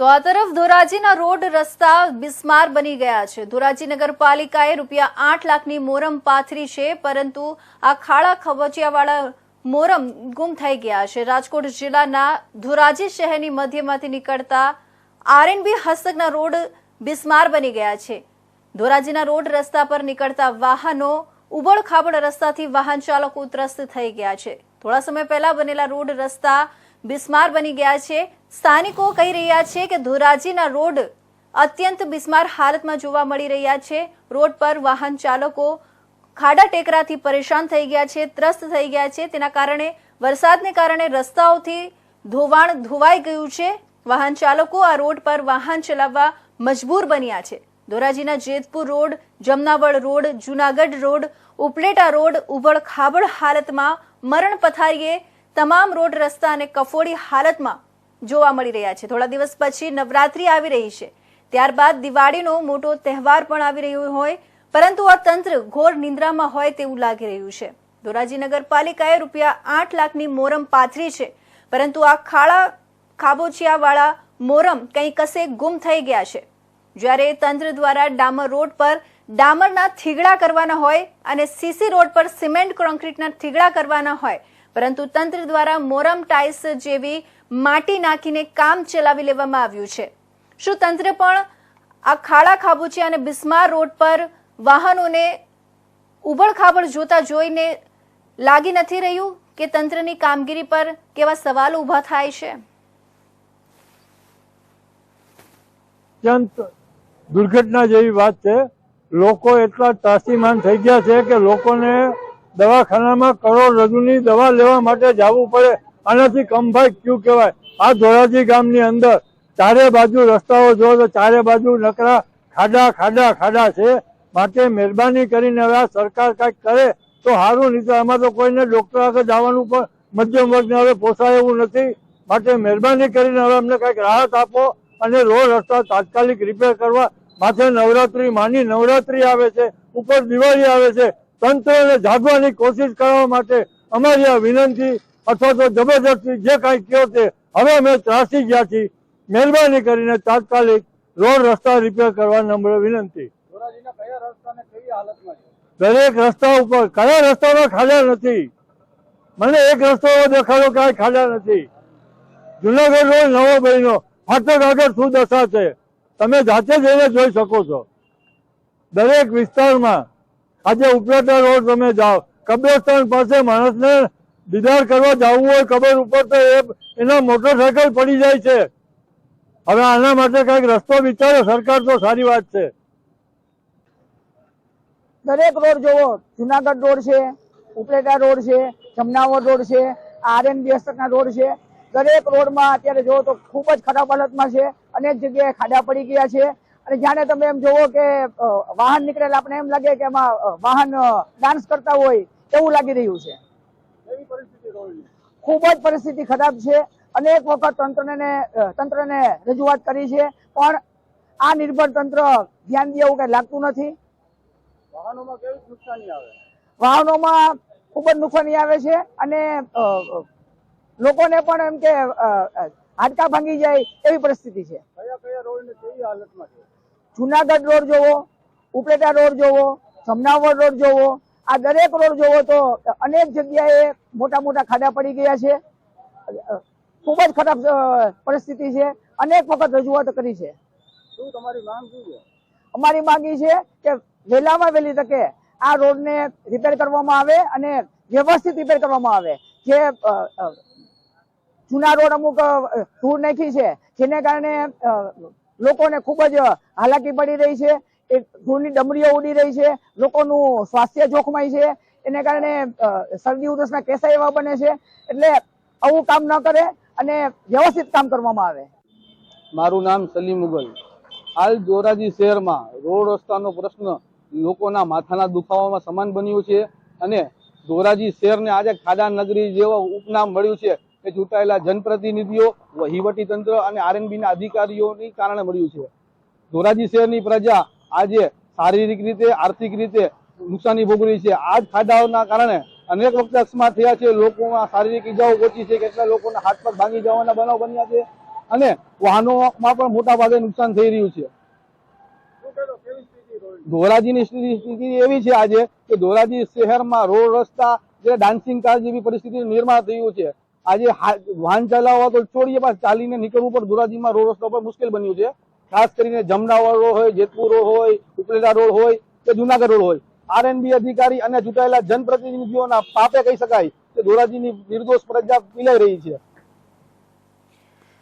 તો આ તરફ ધોરાજીના રોડ રસ્તા બિસ્માર બની ગયા છે. ધોરાજી નગરપાલિકાએ રૂપિયા આઠ લાખની મોરમ પાથરી છે, પરંતુ આ ખાડા ખબચિયાવાળા મોરમ ગુમ થઈ ગયા છે. રાજકોટ જિલ્લાના ધોરાજી શહેરની મધ્યમાંથી નીકળતા આરએનબી હસ્તકના રોડ બિસ્માર બની ગયા છે. ધોરાજીના રોડ રસ્તા પર નીકળતા વાહનો ઉબડ ખાબડ રસ્તાથી વાહન ચાલકો ત્રસ્ત થઈ ગયા છે. થોડા સમય પહેલા બનેલા રોડ રસ્તા બિસ્માર બની ગયા છે. સ્થાનિકો કહી રહ્યા છે કે ધોરાજીના રોડ અત્યંત બિસ્માર હાલતમાં જોવા મળી રહ્યા છે. રોડ પર વાહન ચાલકો ખાડા ટેકરાથી પરેશાન થઈ ગયા છે, ત્રસ્ત થઈ ગયા છે. તેના કારણે વરસાદને કારણે રસ્તાઓથી ધોવાણ ધોવાઈ ગયું છે. વાહન ચાલકો આ રોડ પર વાહન ચલાવવા મજબૂર બન્યા છે. ધોરાજીના Jetpur road, Jamnavad road, Junagadh road, Upleta road ઉબડ ખાબડ હાલતમાં મરણ પથારીએ તમામ રોડ રસ્તા અને કફોડી હાલતમાં જોવા મળી રહ્યા છે. થોડા દિવસ પછી નવરાત્રી આવી રહી છે. ત્યારબાદ દિવાળીનો મોટો તહેવાર પણ આવી રહ્યો હોય, પરંતુ આ તંત્ર ઘોર નિંદ્રામાં હોય તેવું લાગી રહ્યું છે. ધોરાજી નગરપાલિકાએ રૂપિયા આઠ લાખની મોરમ પાથરી છે, પરંતુ આ ખાડા ખાબોચિયાવાળા મોરમ કંઈ કસે ગુમ થઈ ગયા છે. જ્યારે તંત્ર દ્વારા ડામર રોડ પર ડામરના થીગડા કરવાના હોય અને સીસી રોડ પર સિમેન્ટ કોન્ક્રીટના થીગડા કરવાના હોય પરંતુ તંત્ર દ્વારા મોરમ ટાઇલ્સ જેવી માટી નાખીને કામ ચલાવી લેવામાં આવ્યું છે. શું તંત્ર પણ આ ખાડા ખાબોચિયા અને બિસ્માર રોડ પર વાહનોને ઉબડ ખાબડ જોતા જોઈને લાગી નથી રહ્યું કે તંત્રની કામગીરી પર કેવા સવાલ ઊભા થાય છે? દુર્ઘટના જેવી વાત છે. લોકો એટલા ત્રાસીમાન થઈ ગયા છે કે લોકોને દવાખાનામાં કરોડરજ્જુની દવા લેવા માટે જવું પડે. આનાથી કમભાઈ ક્યુ કહેવાય? આ ધોરાજી ગામની અંદર ચારે બાજુ રસ્તાઓ જો ચારે બાજુ નકરા ખાડા ખાડા ખાડા છે. માટે મહેરબાની કરીને હવે સરકાર કંઈક કરે તો સારું, નહીં તો આમાં તો કોઈને ડોક્ટર આગળ જવાનું પણ મધ્યમ વર્ગને હવે પોસાય એવું નથી. માટે મહેરબાની કરીને હવે અમને કંઈક રાહત આપો અને રોડ રસ્તા તાત્કાલિક રિપેર કરવા. માથે નવરાત્રી, માની નવરાત્રી આવે છે. ઉપર દિવાળી આવે છે. તંત્રને જાગવાની કોશિશ કરવા માટે અમારી આ વિનંતી અથવા તો જબરજસ્તી જે કાંઈ કયો તે હવે અમે ત્રાસી ગયા છીએ. મહેરબાની કરીને તાત્કાલિક રોડ રસ્તા રિપેર કરવા નમ્ર વિનંતી. દરેક રસ્તા ઉપર કયા રસ્તામાં ખાડા નથી? મને એક રસ્તો દેખાડો કાંઈ ખાડા નથી. જુનાગઢ રોડ નવો બહેનો ફાટક આગળ શું દશા છે? તમે જાતે જઈને જોઈ શકો છો. દરેક વિસ્તારમાં આજે ઉપલેટા રોડ તમે જાઓ. કબ્રસ્તાન પાસે માણસને દીદાર કરવા જવું હોય કબર ઉપર તો એ એના મોટરસાયકલ પડી જાય છે. હવે આના માટે કંઈક રસ્તો વિચારે, સરકાર તો સારી વાત છે. દરેક રોડ જોવો. જુનાગઢ રોડ છે, ઉપલેટા રોડ છે, જમનાવર રોડ છે આરએનબી હસ્તકના રોડ છે. દરેક રોડમાં અત્યારે જોવો તો ખૂબ જ ખરાબ હાલતમાં છે. અનેક જગ્યાએ ખાડા પડી ગયા છે. અને જાણે તમે એમ જોવો કે વાહન નીકળેલા આપણે એમ લાગે કે એમાં વાહન ડાન્સ કરતા હોય એવું લાગી રહ્યું છે. ખૂબ જ પરિસ્થિતિ ખરાબ છે. અનેક વખત તંત્રને તંત્રને રજૂઆત કરી છે પણ આ નિર્ભર તંત્ર ધ્યાન દે એવું કઈ લાગતું નથી. વાહનોમાં ખૂબ જ નુકસાની આવે છે અને લોકોને પણ એમ કે હાડકા ભાંગી જાય એવી પરિસ્થિતિ છે. જુનાગઢ રોડ જોવો ઉપલેટા રોડ જોવો સમનાવર રોડ જોવો આ દરેક રોડ જોવો તો અનેક જગ્યાએ મોટા મોટા ખાડા પડી ગયા છે. ખૂબ જ ખરાબ પરિસ્થિતિ છે. અનેક વખત રજૂઆત કરી છે. અમારી માંગી છે કે વહેલામાં વહેલી તકે આ રોડને રિપેર કરવામાં આવે અને વ્યવસ્થિત રિપેર કરવામાં આવે. જે જૂના રોડ અમુક ધૂળ નાખી છે. જેને કારણે લોકોને ખૂબ જ હાલાકી પડી રહી છે. એ ધૂળની ડમરીઓ ઉડી રહી છે. લોકોનું સ્વાસ્થ્ય જોખમાય છે. એને કારણે શરદી ઉધરસના કેસા એવા બને છે. એટલે આવું કામ ન કરે અને વ્યવસ્થિત કામ કરવામાં આવે. મારું નામ સલીમ મુગલ. હાલ ધોરાજી શહેરમાં રોડ રસ્તાનો પ્રશ્ન લોકોના માથાના દુખાવામાં સમાન બન્યું છે અને ધોરાજી શહેરને આજે ખાડા નગરી જેવો ઉપનામ મળ્યું છે. એ ચૂંટાયેલા જનપ્રતિનિધિઓ વહીવટી તંત્ર અને આરએનબી ના અધિકારીઓની કારણે મળ્યું છે. ધોરાજી શહેરની પ્રજા આજે શારીરિક રીતે, આર્થિક રીતે નુકસાની ભોગવી છે. આ જ ખાડાઓના કારણે અનેક વખત અકસ્માત થયા છે. લોકોમાં શારીરિક ઈજાઓ પહોંચી છે. કેટલા લોકોના હાથ પર ભાંગી જવાના બનાવ બન્યા છે અને વાહનોમાં પણ મોટા ભાગે નુકસાન થઈ રહ્યું છે. ધોરાજીની સ્થિતિ એવી છે આજે કે ધોરાજી શહેરમાં રોડ રસ્તા જે ડાન્સિંગ કાર જેવી પરિસ્થિતિનું નિર્માણ થયું છે. આજે વાહન ચલાવવા તો છોડીએ પાછું ચાલીને નીકળવું પણ ધોરાજીમાં રોડ રસ્તા પર મુશ્કેલ બન્યું છે. ખાસ કરીને જમનાવર રોડ હોય, જેતપુર રોડ હોય ઉપલેટા રોડ હોય કે જુનાગઢ રોડ હોય. આરએનબી અધિકારી અને ચૂંટાયેલા જનપ્રતિનિધિઓના પાપે કહી શકાય કે ધોરાજીની નિર્દોષ પ્રજા પીલાઈ રહી છે.